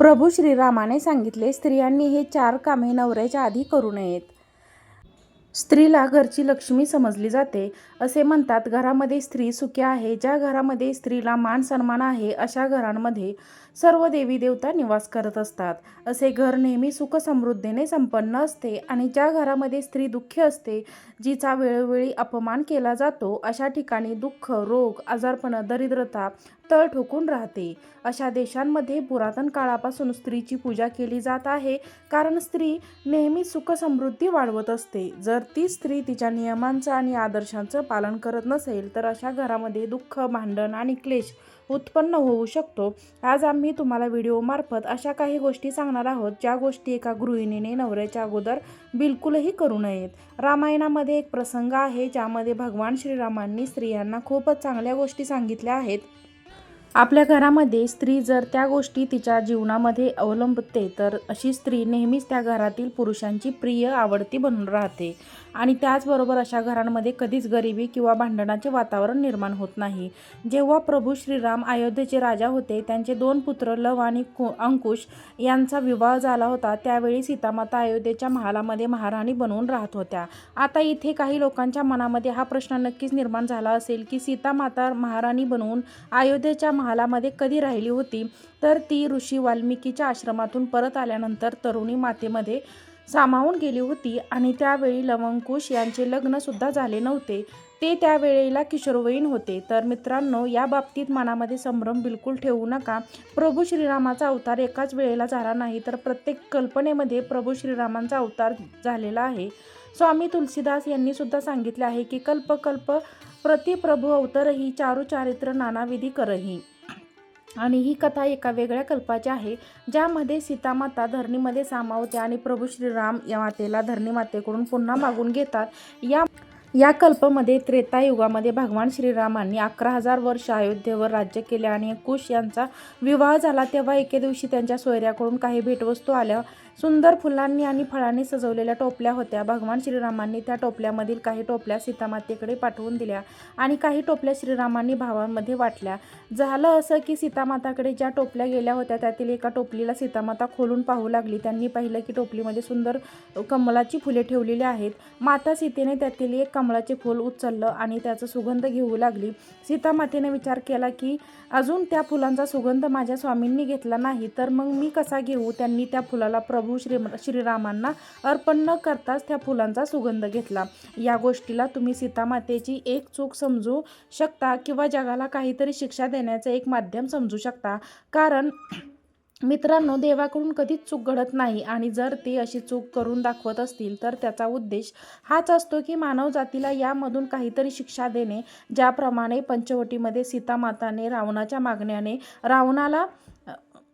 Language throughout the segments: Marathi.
प्रभू श्रीरामाने सांगितले स्त्रियांनी हे चार कामे नवऱ्याच्या आधी करू नयेत. स्त्रीला घरची लक्ष्मी समजली जाते. असे म्हणतात घरामध्ये स्त्री सुखी आहे. ज्या घरामध्ये स्त्रीला मान सन्मान आहे अशा घरांमध्ये सर्व देवी देवता निवास करत असतात. असे घर नेहमी सुख समृद्धीने संपन्न असते आणि ज्या घरामध्ये स्त्री दुःखी असते जिचा वेळोवेळी अपमान केला जातो अशा ठिकाणी दुःख रोग आजारपण दरिद्रता तळ ठोकून राहते. अशा देशांमध्ये पुरातन काळापासून स्त्रीची पूजा केली जात आहे कारण स्त्री नेहमी सुख समृद्धी वाढवत असते. जर ती स्त्री तिच्या नियमांचं आणि आदर्शांचं पालन करत नसेल तर अशा घरामध्ये दुःख भांडण आणि क्लेश उत्पन्न होऊ शकतो. आज आम्ही तुम्हाला व्हिडिओमार्फत अशा काही गोष्टी सांगणार आहोत ज्या गोष्टी एका गृहिणीने नवऱ्याच्या अगोदर बिलकुलही करू नयेत. रामायणामध्ये एक प्रसंग आहे ज्यामध्ये भगवान श्रीरामांनी स्त्रियांना खूपच चांगल्या गोष्टी सांगितल्या आहेत. आपल्या घरामध्ये स्त्री जर त्या गोष्टी तिच्या जीवनामध्ये अवलंबते तर अशी स्त्री नेहमीच त्या घरातील पुरुषांची प्रिय आवडती बनून राहते. आणि त्याचबरोबर अशा घरांमध्ये कधीच गरिबी किंवा भांडणाचे वातावरण निर्माण होत नाही. जेव्हा प्रभू श्रीराम अयोध्येचे राजा होते त्यांचे दोन पुत्र लव आणि कु अंकुश यांचा विवाह झाला होता त्यावेळी सीतामाता अयोध्येच्या महालामध्ये महाराणी बनवून राहत होत्या. आता इथे काही लोकांच्या मनामध्ये हा प्रश्न नक्कीच निर्माण झाला असेल की सीतामाता महाराणी बनवून अयोध्येच्या महालामध्ये कधी राहिली होती तर ती ऋषी वाल्मिकीच्या आश्रमातून परत आल्यानंतर तरुणी मातेमध्ये सामावून गेली होती आणि त्यावेळी लवंकुश यांचे लग्नसुद्धा झाले नव्हते. ते त्यावेळेला किशोरवयीन होते. तर मित्रांनो या बाबतीत मनामध्ये संभ्रम बिलकुल ठेवू नका. प्रभू श्रीरामाचा अवतार एकाच वेळेला झाला नाही तर प्रत्येक कल्पनेमध्ये प्रभू श्रीरामांचा अवतार झालेला आहे. स्वामी तुलसीदास यांनी सुद्धा सांगितले आहे की कल्पकल्प प्रतिप्रभू अवतरही चारू चारित्र नानाविधी करही. आणि ही कथा एका वेगळ्या कल्पाची आहे ज्यामध्ये सीतामाता धरणीमध्ये सामावते आणि प्रभू श्रीराम या मातेला धरणी मातेकडून पुन्हा मागून घेतात. या या कल्पमध्ये त्रेतायुगामध्ये भगवान श्रीरामांनी अकरा हजार वर्ष अयोध्येवर राज्य केले आणि कुश यांचा विवाह झाला. तेव्हा एके दिवशी त्यांच्या सोयऱ्याकडून काही भेटवस्तू आल्या. सुंदर फुलांनी आणि फळांनी सजवलेल्या टोपल्या होत्या. भगवान श्रीरामांनी त्या टोपल्यामधील काही टोपल्या सीतामातेकडे पाठवून दिल्या आणि काही टोपल्या श्रीरामांनी भावांमध्ये वाटल्या. झालं असं की सीतामाताकडे ज्या टोपल्या गेल्या होत्या त्यातील एका टोपलीला सीतामाता खोलून पाहू लागली. त्यांनी पाहिलं की टोपलीमध्ये सुंदर कमलाची फुले ठेवलेली आहेत. माता सीतेने त्यातील एक कमळाचे फूल उचललं आणि त्याचा सुगंध घेऊ लागली. सीतामातेने विचार केला की अजून त्या फुलांचा सुगंध माझ्या स्वामींनी घेतला नाही तर मग मी कसा घेऊ? त्यांनी त्या फुलाला प्र प्रभू श्री श्रीरामांना अर्पण न करताच त्या फुलांचा सुगंध घेतला. या गोष्टीला तुम्ही सीतामातेची एक चूक समजू शकता किंवा जगाला काहीतरी शिक्षा देण्याचं एक माध्यम समजू शकता. कारण मित्रांनो देवाकडून कधीच चूक घडत नाही आणि जर ते अशी चूक करून दाखवत असतील तर त्याचा उद्देश हाच असतो की मानव जातीला यामधून काहीतरी शिक्षा देणे ज्याप्रमाणे पंचवटीमध्ये सीतामाताने रावणाच्या मागण्याने रावणाला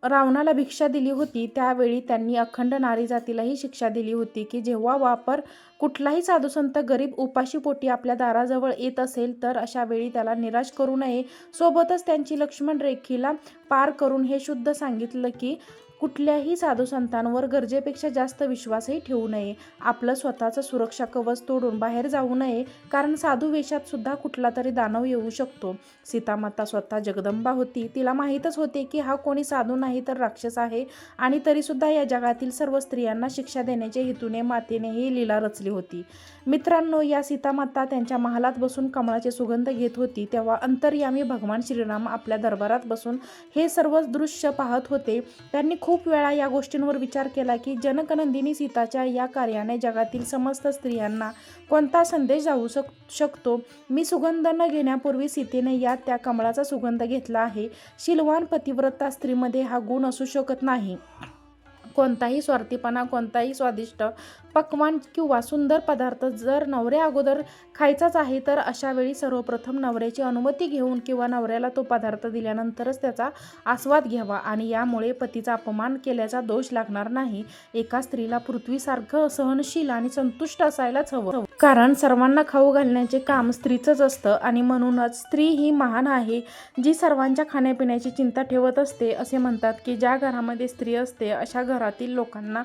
रावणाला भिक्षा दिली होती त्यावेळी त्यांनी अखंड नारी जातीलाही शिक्षा दिली होती की जेव्हा वापर कुठलाही साधुसंत गरीब उपाशीपोटी आपल्या दाराजवळ येत असेल तर अशा वेळी त्याला निराश करू नये. सोबतच त्यांची लक्ष्मण रेखीला पार करून हे शुद्ध सांगितलं की कुठल्याही साधुसंतांवर गरजेपेक्षा जास्त विश्वासही ठेवू नये. आपलं स्वतःचं सुरक्षा कवच तोडून बाहेर जाऊ नये कारण साधू वेशात सुद्धा कुठला तरी दानव येऊ शकतो. सीतामाता स्वतः जगदंबा होती. तिला माहीतच होते की हा कोणी साधू नाही तर राक्षस आहे आणि तरीसुद्धा या जगातील सर्व स्त्रियांना शिक्षा देण्याच्या हेतूने मातेने ही लीला रचली होती. मित्रांनो या सीतामाता त्यांच्या महालात बसून कमळाचे सुगंध घेत होती. तेव्हा अंतर्यामी भगवान श्रीराम आपल्या दरबारात बसून हे सर्व दृश्य पाहत होते. त्यांनी खूप वेळा या गोष्टींवर विचार केला की जनकनंदिनी सीताच्या या कार्याने जगातील समस्त स्त्रियांना कोणता संदेश जाऊ शक शकतो? मी सुगंध न घेण्यापूर्वी सीतेने या त्या कमळाचा सुगंध घेतला आहे. शिलवान पतिव्रता स्त्रीमध्ये हा गुण असू शकत नाही. कोणताही स्वार्थीपणा कोणताही स्वादिष्ट पक्वान किंवा सुंदर पदार्थ जर नवऱ्या अगोदर खायचाच आहे तर अशा वेळी सर्वप्रथम नवऱ्याची अनुमती घेऊन किंवा नवऱ्याला तो पदार्थ दिल्यानंतरच त्याचा आस्वाद घ्यावा आणि यामुळे पतीचा अपमान केल्याचा दोष लागणार नाही. एका स्त्रीला पृथ्वीसारखं सहनशील आणि संतुष्ट असायलाच हवं. कारण सर्वांना खाऊ घालण्याचे काम स्त्रीचंच असतं आणि म्हणूनच स्त्री ही महान आहे जी सर्वांच्या खाण्यापिण्याची चिंता ठेवत असते. असे म्हणतात की ज्या घरामध्ये स्त्री असते अशा घरातील लोकांना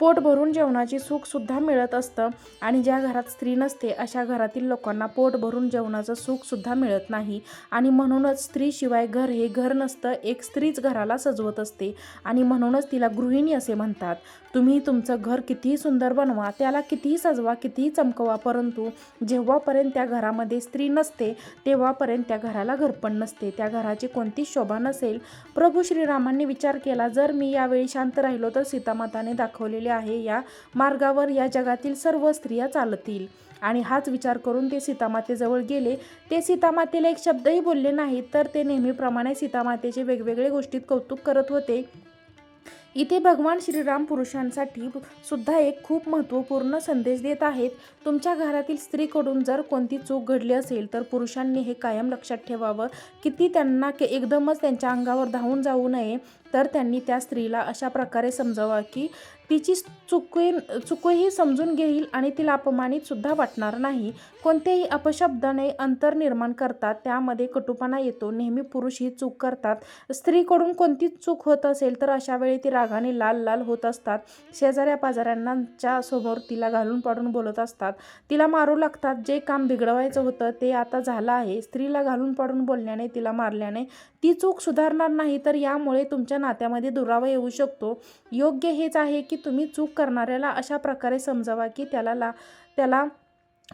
पोट भरून जेवणाची सुखसुद्धा मिळत असतं. आणि ज्या घरात स्त्री नसते अशा घरातील लोकांना पोट भरून जेवणाचं सुखसुद्धा मिळत नाही. आणि म्हणूनच स्त्रीशिवाय घर हे घर नसतं एक स्त्रीच घराला सजवत असते. आणि म्हणूनच तिला गृहिणी असे म्हणतात. तुम्ही तुमचं घर कितीही सुंदर बनवा त्याला कितीही सजवा कितीही चमकवा परंतु जेव्हापर्यंत त्या घरामध्ये स्त्री नसते तेव्हापर्यंत त्या घराला घरपण नसते. त्या घराची कोणतीच शोभा नसेल. प्रभू श्रीरामांनी विचार केला जर मी यावेळी शांत राहिलो तर सीतामाताने दाखवलेले आहे या मार्गावर या जगातील सर्व स्त्रिया चालतील. आणि हाच विचार करून ते सीतामातेजवळ गेले. ते सीतामातेला एक शब्दही बोलले नाहीत तर ते नेहमीप्रमाणे सीतामातेचे वेगवेगळे गोष्टीत कौतुक करत होते. इथे भगवान श्रीराम पुरुषांसाठी सुद्धा एक खूप महत्त्वपूर्ण संदेश देत आहेत. तुमच्या घरातील स्त्रीकडून जर कोणती चूक घडली असेल तर पुरुषांनी हे कायम लक्षात ठेवावं. किती त्यांना के एकदमच त्यांच्या अंगावर धावून जाऊ नये तर त्यांनी त्या स्त्रीला अशा प्रकारे समजावा की तिची चुके चुकही समजून घेईल आणि तिला अपमानितसुद्धा वाटणार नाही. कोणत्याही अपशब्दाने अंतर निर्माण करतात त्यामध्ये कटुपणा येतो. नेहमी पुरुष ही चूक करतात. स्त्रीकडून कोणती चूक होत असेल तर अशा वेळी ती रागाने लाल लाल होत असतात. शेजाऱ्या पाजाऱ्यांच्या समोर तिला घालून पाडून बोलत असतात. तिला मारू लागतात. जे काम बिघडवायचं होतं ते आता झालं आहे. स्त्रीला घालून पाडून बोलण्याने तिला मारल्याने ती चूक सुधारणार नाही तर यामुळे तुमच्या नात्यामध्ये दुरावा येऊ शकतो. योग्य हेच आहे की तुम्ही चूक करणाऱ्याला अशा प्रकारे समजावा की त्याला ला त्याला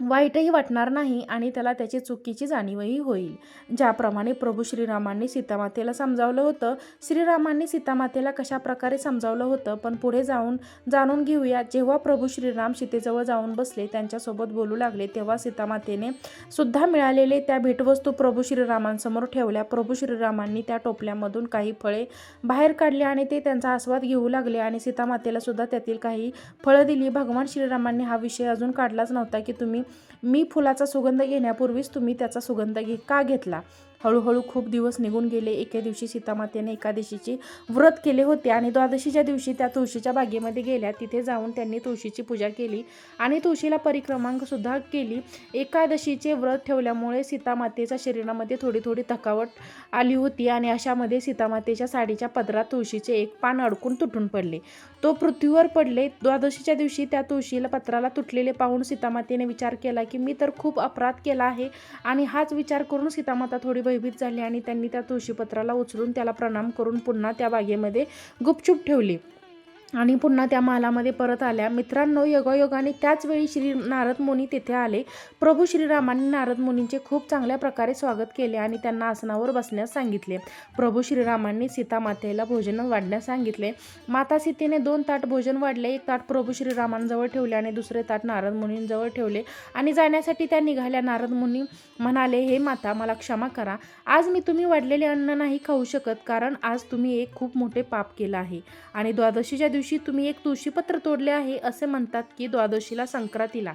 वाईटही वाटणार नाही आणि त्याला त्याची चुकीची जाणीवही होईल. ज्याप्रमाणे प्रभू श्रीरामांनी सीतामातेला समजावलं होतं श्रीरामांनी सीतामातेला कशा प्रकारे समजावलं होतं पण पुढे जाऊन जाणून घेऊया. जेव्हा प्रभू श्रीराम सीतेजवळ जाऊन बसले त्यांच्यासोबत बोलू लागले तेव्हा सीतामातेने सुद्धा मिळालेले त्या भेटवस्तू प्रभू श्रीरामांसमोर ठेवल्या. प्रभू श्रीरामांनी त्या टोपल्यामधून काही फळे बाहेर काढली आणि ते त्यांचा आस्वाद घेऊ लागले आणि सीतामातेला सुद्धा त्यातील काही फळं दिली. भगवान श्रीरामांनी हा विषय अजून काढलाच नव्हता की तुम्ही मी फुलाचा सुगंध घेण्यापूर्वीच तुम्ही त्याचा सुगंध घे का घेतला? हळूहळू खूप दिवस निघून गेले. एके दिवशी सीतामातेने एकादशीची व्रत केले होते आणि द्वादशीच्या दिवशी त्या तुळशीच्या बागेमध्ये गेल्या. तिथे जाऊन त्यांनी तुळशीची पूजा केली आणि तुळशीला परिक्रमांकसुद्धा केली. एकादशीचे व्रत ठेवल्यामुळे सीतामातेच्या शरीरामध्ये थोडी थोडी थकावट आली होती आणि अशामध्ये सीतामातेच्या साडीच्या पदरात तुळशीचे एक पान अडकून तुटून पडले. तो पृथ्वीवर पडले. द्वादशीच्या दिवशी त्या तुळशीला पत्राला तुटलेले पाहून सीतामातेने विचार केला की मी तर खूप अपराध केला आहे आणि हाच विचार करून सीतामाता थोडी भयभीत झाले आणि त्यांनी त्या तुळशीपत्राला उचलून त्याला प्रणाम करून पुन्हा त्या बागेमध्ये गुपचूप ठेवली. आणि पुन्हा त्या महालामध्ये परत आल्या. मित्रांनो योगायोगाने त्याच वेळी श्री नारद मुनी तेथे आले. प्रभू श्रीरामांनी नारद मुनींचे खूप चांगल्या प्रकारे स्वागत केले आणि त्यांना आसनावर बसण्यास सांगितले. प्रभू श्रीरामांनी सीतामातेला भोजन वाढण्यास सांगितले. माता सीतेने दोन ताट भोजन वाढले. एक ताट प्रभू श्रीरामांजवळ ठेवले आणि दुसरे ताट नारद मुनींजवळ ठेवले. आणि जाण्यासाठी त्या निघाल्या. नारद मुनी म्हणाले हे माता मला क्षमा करा. आज मी तुम्ही वाढलेले अन्न नाही खाऊ शकत कारण आज तुम्ही एक खूप मोठे पाप केलं आहे. आणि द्वादशीच्या दिवशी दिवशी तुम्ही एक तुळशीपत्र तोडले आहे असे म्हणतात की द्वादशीला संक्रांतीला.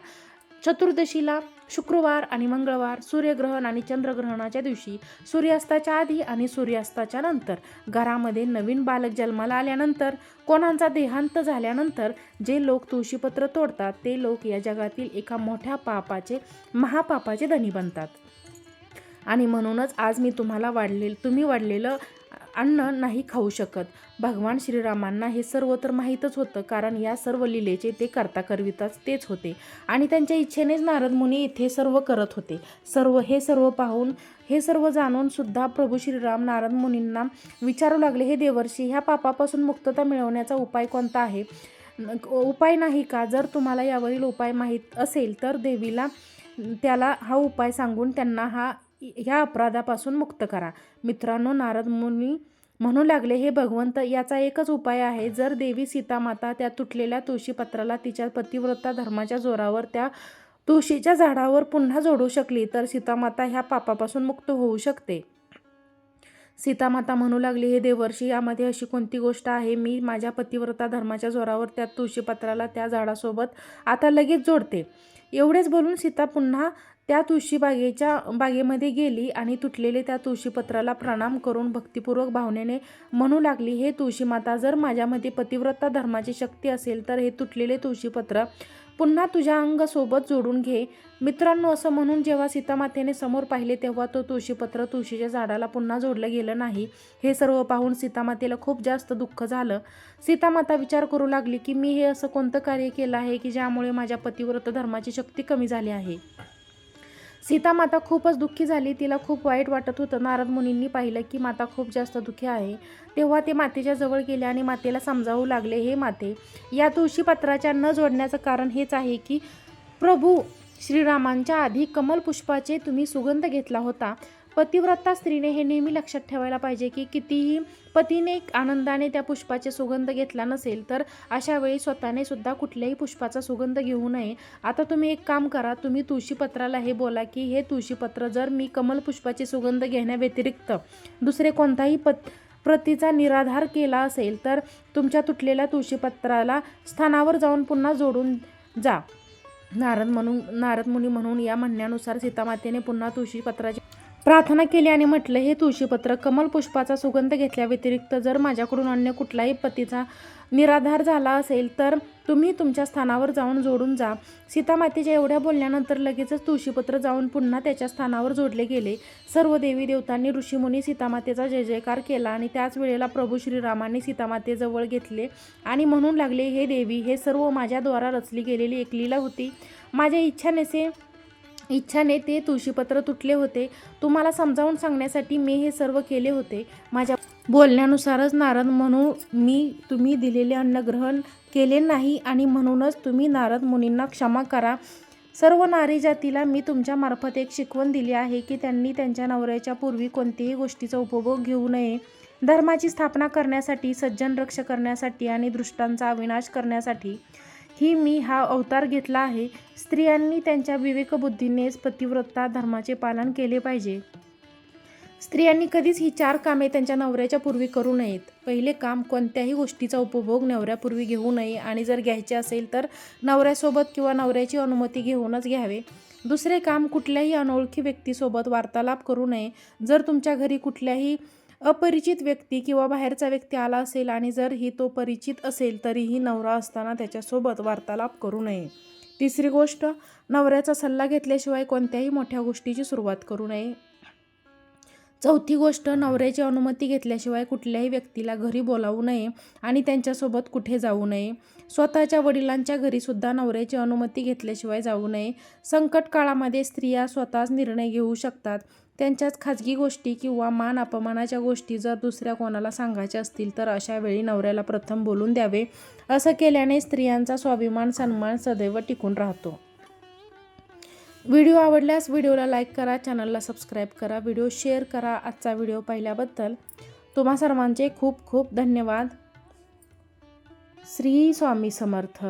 चतुर्दशीला शुक्रवार आणि मंगळवार सूर्यग्रहण आणि चंद्रग्रहणाच्या दिवशी सूर्यास्ताच्या आधी आणि सूर्यास्ताच्या नंतर. घरामध्ये नवीन बालक जन्माला आल्यानंतर कोणाचा देहांत झाल्यानंतर जे लोक तुळशीपत्र तोडतात ते लोक या जगातील एका मोठ्या पापाचे महापापाचे धनी बनतात. आणि म्हणूनच आज मी तुम्हाला वाढले तुम्ही वाढलेलं अन्न नाही खाऊ शकत. भगवान श्रीरामांना हे सर्व तर माहीतच होतं कारण या सर्व लीलेचे ते करता करविताच तेच होते. आणि त्यांच्या इच्छेनेच नारद मुनी इथे सर्व करत होते. सर्व हे सर्व पाहून हे सर्व जाणून सुद्धा प्रभू श्रीराम नारद मुनींना विचारू लागले हे देवर्षी ह्या पापापासून मुक्तता मिळवण्याचा उपाय कोणता आहे? उपाय नाही का? जर तुम्हाला यावरील उपाय माहीत असेल तर देवीला त्याला हा उपाय सांगून त्यांना हा ह्या अपराधापासून मुक्त करा. मित्रांनो नारद मुनी म्हणू लागले हे भगवंत याचा एकच उपाय आहे. जर देवी सीतामाता त्या तुटलेल्या तुळशीपत्राला तिच्या पतिव्रता धर्माच्या जोरावर त्या तुळशीच्या झाडावर पुन्हा जोडू शकली तर सीतामाता ह्या पापापासून मुक्त होऊ शकते. सीतामाता म्हणू लागली हे देवर्षी यामध्ये अशी कोणती गोष्ट आहे? मी माझ्या पतिव्रता धर्माच्या जोरावर त्या तुळशीपत्राला त्या झाडासोबत आता लगेच जोडते. एवढेच बोलून सीता पुन्हा त्या तुळशी बागेच्या बागेमध्ये गेली आणि तुटलेले त्या तुळशीपत्राला प्रणाम करून भक्तिपूर्वक भावनेने म्हणू लागली हे तुळशी माता जर माझ्यामध्ये पतिव्रता धर्माची शक्ती असेल तर हे तुटलेले तुळशीपत्र पुन्हा तुझ्या अंगासोबत जोडून घे. मित्रांनो असं म्हणून जेव्हा सीतामातेने समोर पाहिले तेव्हा तो तुळशीपत्र तुळशीच्या झाडाला पुन्हा जोडलं गेलं नाही. हे सर्व पाहून सीतामातेला खूप जास्त दुःख झालं. सीतामाता विचार करू लागली की मी हे असं कोणतं कार्य केलं आहे की ज्यामुळे माझ्या पतिव्रत धर्माची शक्ती कमी झाली आहे? सीतामाता खूपच दुःखी झाली. तिला खूप वाईट वाटत होतं. नारद मुनींनी पाहिलं की माता खूप जास्त दुःखी आहे. तेव्हा ते मातेच्या जवळ गेले आणि मातेला समजावू लागले हे माते या तुळशीपत्राच्या न जोडण्याचं कारण हेच आहे की प्रभू श्रीरामांच्या आधी कमल पुष्पाचे तुम्ही सुगंध घेतला होता. पतिव्रता स्त्रीने हे नेहमी लक्षात ठेवायला पाहिजे की कितीही पतीने आनंदाने त्या पुष्पाचे सुगंध घेतला नसेल तर अशा वेळी स्वतःने सुद्धा कुठल्याही पुष्पाचा सुगंध घेऊ नये. आता तुम्ही एक काम करा तुम्ही तुळशीपत्राला हे बोला की हे तुळशीपत्र जर मी कमल पुष्पाचे सुगंध घेण्याव्यतिरिक्त दुसरे कोणताही पत प्रतीचा निराधार केला असेल तर तुमच्या तुटलेल्या तुळशीपत्राला स्थानावर जाऊन पुन्हा जोडून जा. नारद म्हणून नारद मुनी म्हणून या म्हणण्यानुसार सीतामातेने पुन्हा तुळशीपत्राची प्रार्थना केली आणि म्हटलं हे तुळशीपत्र कमल पुष्पाचा सुगंध घेतल्या व्यतिरिक्त जर माझ्याकडून अन्य कुठलाही पतीचा निराधार झाला असेल तर तुम्ही तुमच्या स्थानावर जाऊन जोडून जा सीतामातेच्या एवढ्या बोलल्यानंतर लगेचच तुळशीपत्र जाऊन पुन्हा त्याच्या स्थानावर जोडले गेले. सर्व देवी देवतांनी ऋषीमुनी सीतामातेचा जय जयकार केला आणि त्याच वेळेला प्रभू श्रीरामांनी सीतामातेजवळ घेतले आणि म्हणून लागले हे देवी हे सर्व माझ्याद्वारा रचली गेलेली एक लीला होती. माझ्या इच्छानेसे इच्छाने ते तुळशीपत्र तुटले होते. तुम्हाला समजावून सांगण्यासाठी मी हे सर्व केले होते. माझ्या बोलण्यानुसारच नारद म्हणून मी तुम्ही दिलेले अन्न ग्रहण केले नाही आणि म्हणूनच तुम्ही नारद मुनींना क्षमा करा. सर्व नारी जातीला मी तुमच्यामार्फत एक शिकवण दिली आहे की त्यांनी त्यांच्या नवऱ्याच्या पूर्वी कोणत्याही गोष्टीचा उपभोग घेऊ नये. धर्माची स्थापना करण्यासाठी सज्जन रक्ष करण्यासाठी आणि दृष्टांचा अविनाश करण्यासाठी ही मी हा अवतार घेतला आहे. स्त्रियांनी त्यांच्या विवेकबुद्धीनेच पतिव्रता धर्माचे पालन केले पाहिजे. स्त्रियांनी कधीच ही चार कामे त्यांच्या नवऱ्याच्या पूर्वी करू नयेत. पहिले काम कोणत्याही गोष्टीचा उपभोग नवऱ्यापूर्वी घेऊ नये आणि जर घ्यायचे असेल तर नवऱ्यासोबत किंवा नवऱ्याची अनुमती घेऊनच घ्यावे. दुसरे काम कुठल्याही अनोळखी व्यक्तीसोबत वार्तालाप करू नये. जर तुमच्या घरी कुठल्याही अपरिचित व्यक्ती किंवा बाहेरचा व्यक्ती आला असेल आणि जर ही तो परिचित असेल तरीही नवरा असताना त्याच्यासोबत वार्तालाप करू नये. तिसरी गोष्ट नवऱ्याचा सल्ला घेतल्याशिवाय कोणत्याही मोठ्या गोष्टीची सुरुवात करू नये. चौथी गोष्ट नवऱ्याची अनुमती घेतल्याशिवाय कुठल्याही व्यक्तीला घरी बोलावू नये आणि त्यांच्यासोबत कुठे जाऊ नये. स्वतःच्या वडिलांच्या घरीसुद्धा नवऱ्याची अनुमती घेतल्याशिवाय जाऊ नये. संकट काळामध्ये स्त्रिया स्वतःच निर्णय घेऊ शकतात. त्यांच्याच खाजगी गोष्टी किंवा मान अपमानाच्या गोष्टी जर दुसऱ्या कोणाला सांगायच्या असतील तर अशा वेळी नवऱ्याला प्रथम बोलून द्यावे. असं केल्याने स्त्रियांचा स्वाभिमान सन्मान सदैव टिकून राहतो. व्हिडिओ आवडल्यास व्हिडिओला लाईक करा चॅनलला सबस्क्राईब करा व्हिडिओ शेअर करा. आजचा व्हिडिओ पाहिल्याबद्दल तुम्हा सर्वांचे खूप खूप धन्यवाद. श्री स्वामी समर्थ.